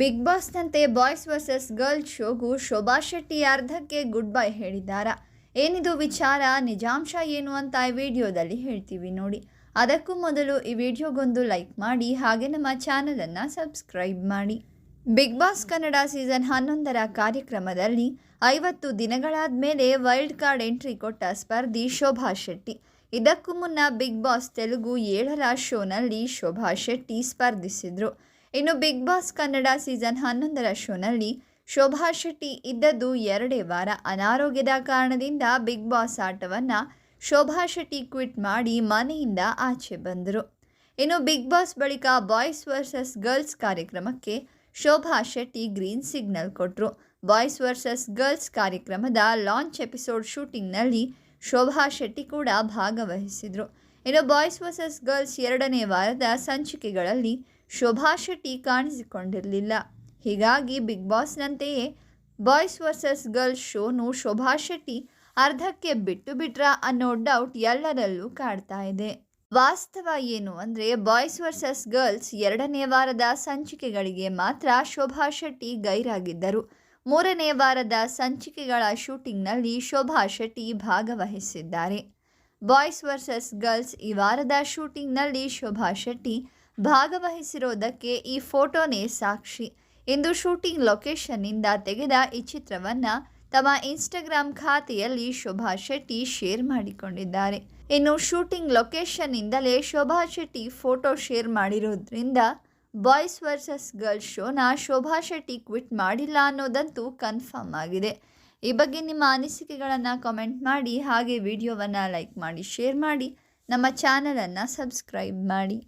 Big ಬಾಸ್ನಂತೆ boys versus girl ಶೋಗೂ ಶೋಭಾ ಶೆಟ್ಟಿ ಅರ್ಧಕ್ಕೆ ಗುಡ್ ಬೈ ಹೇಳಿದ್ದಾರಾ? ಏನಿದು ವಿಚಾರ, ನಿಜಾಂಶ ಏನು ಅಂತ ಈ ವಿಡಿಯೋದಲ್ಲಿ ಹೇಳ್ತೀವಿ ನೋಡಿ. ಅದಕ್ಕೂ ಮೊದಲು ಈ ವಿಡಿಯೋಗೊಂದು ಲೈಕ್ ಮಾಡಿ, ಹಾಗೆ ನಮ್ಮ ಚಾನಲನ್ನು ಸಬ್ಸ್ಕ್ರೈಬ್ ಮಾಡಿ. ಬಿಗ್ ಬಾಸ್ ಕನ್ನಡ ಸೀಸನ್ ಹನ್ನೊಂದರ ಕಾರ್ಯಕ್ರಮದಲ್ಲಿ ಐವತ್ತು ದಿನಗಳಾದ ಮೇಲೆ ವೈಲ್ಡ್ ಕಾರ್ಡ್ ಎಂಟ್ರಿ ಕೊಟ್ಟ ಸ್ಪರ್ಧಿ ಶೋಭಾ ಶೆಟ್ಟಿ. ಇದಕ್ಕೂ ಮುನ್ನ ಬಿಗ್ ಬಾಸ್ ತೆಲುಗು ಏಳರ ಶೋನಲ್ಲಿ ಶೋಭಾ ಶೆಟ್ಟಿ ಸ್ಪರ್ಧಿಸಿದರು. ಇನ್ನು ಬಿಗ್ ಬಾಸ್ ಕನ್ನಡ ಸೀಸನ್ ಹನ್ನೊಂದರ ಶೋನಲ್ಲಿ ಶೋಭಾ ಶೆಟ್ಟಿ ಇದ್ದದ್ದು ಎರಡೇ ವಾರ ಅನಾರೋಗ್ಯದ ಕಾರಣದಿಂದ ಬಿಗ್ ಬಾಸ್ ಆಟವನ್ನು ಶೋಭಾ ಶೆಟ್ಟಿ ಕ್ವಿಟ್ ಮಾಡಿ ಮನೆಯಿಂದ ಆಚೆ ಬಂದರು. ಇನ್ನು ಬಿಗ್ ಬಾಸ್ ಬಳಿಕ ಬಾಯ್ಸ್ ವರ್ಸಸ್ ಗರ್ಲ್ಸ್ ಕಾರ್ಯಕ್ರಮಕ್ಕೆ ಶೋಭಾ ಶೆಟ್ಟಿ ಗ್ರೀನ್ ಸಿಗ್ನಲ್ ಕೊಟ್ಟರು ಬಾಯ್ಸ್ ವರ್ಸಸ್ ಗರ್ಲ್ಸ್ ಕಾರ್ಯಕ್ರಮದ ಲಾಂಚ್ ಎಪಿಸೋಡ್ ಶೂಟಿಂಗ್ನಲ್ಲಿ ಶೋಭಾ ಶೆಟ್ಟಿ ಕೂಡ ಭಾಗವಹಿಸಿದರು. ಇನ್ನು ಬಾಯ್ಸ್ ವರ್ಸಸ್ ಗರ್ಲ್ಸ್ ಎರಡನೇ ವಾರದ ಸಂಚಿಕೆಗಳಲ್ಲಿ ಶೋಭಾ ಶೆಟ್ಟಿ ಕಾಣಿಸಿಕೊಂಡಿರಲಿಲ್ಲ. ಹೀಗಾಗಿ ಬಿಗ್ ಬಾಸ್ನಂತೆಯೇ ಬಾಯ್ಸ್ ವರ್ಸಸ್ ಗರ್ಲ್ಸ್ ಶೋನು ಶೋಭಾ ಶೆಟ್ಟಿ ಅರ್ಧಕ್ಕೆ ಬಿಟ್ಟು ಬಿಟ್ರಾ ಅನ್ನೋ ಡೌಟ್ ಎಲ್ಲರಲ್ಲೂ ಕಾಡ್ತಾ ಇದೆ. ವಾಸ್ತವ ಏನು ಅಂದರೆ ಬಾಯ್ಸ್ ವರ್ಸಸ್ ಗರ್ಲ್ಸ್ ಎರಡನೇ ವಾರದ ಸಂಚಿಕೆಗಳಿಗೆ ಮಾತ್ರ ಶೋಭಾ ಶೆಟ್ಟಿ ಗೈರಾಗಿದ್ದರು. ಮೂರನೇ ವಾರದ ಸಂಚಿಕೆಗಳ ಶೂಟಿಂಗ್ನಲ್ಲಿ ಶೋಭಾ ಶೆಟ್ಟಿ ಭಾಗವಹಿಸಿದ್ದಾರೆ. ಬಾಯ್ಸ್ ವರ್ಸಸ್ ಗರ್ಲ್ಸ್ ಈ ವಾರದ ಶೂಟಿಂಗ್ನಲ್ಲಿ ಶೋಭಾ ಶೆಟ್ಟಿ ಭಾಗವಹಿಸಿರೋದಕ್ಕೆ ಈ ಫೋಟೋನೇ ಸಾಕ್ಷಿ. ಇಂದು ಶೂಟಿಂಗ್ ಲೊಕೇಶನ್ನಿಂದ ತೆಗೆದ ಈ ಚಿತ್ರವನ್ನು ತಮ್ಮ ಇನ್ಸ್ಟಾಗ್ರಾಮ್ ಖಾತೆಯಲ್ಲಿ ಶೋಭಾ ಶೆಟ್ಟಿ ಶೇರ್ ಮಾಡಿಕೊಂಡಿದ್ದಾರೆ. ಇನ್ನು ಶೂಟಿಂಗ್ ಲೊಕೇಶನ್ನಿಂದಲೇ ಶೋಭಾ ಶೆಟ್ಟಿ ಫೋಟೋ ಶೇರ್ ಮಾಡಿರೋದ್ರಿಂದ ಬಾಯ್ಸ್ ವರ್ಸಸ್ ಗರ್ಲ್ಸ್ ಶೋನ ಶೋಭಾ ಶೆಟ್ಟಿ ಕ್ವಿಟ್ ಮಾಡಿಲ್ಲ ಅನ್ನೋದಂತೂ ಕನ್ಫರ್ಮ್ ಆಗಿದೆ. ಈ ಬಗ್ಗೆ ನಿಮ್ಮ ಅನಿಸಿಕೆಗಳನ್ನು ಕಾಮೆಂಟ್ ಮಾಡಿ, ಹಾಗೆ ವಿಡಿಯೋವನ್ನು ಲೈಕ್ ಮಾಡಿ, ಶೇರ್ ಮಾಡಿ, ನಮ್ಮ ಚಾನಲನ್ನು ಸಬ್ಸ್ಕ್ರೈಬ್ ಮಾಡಿ.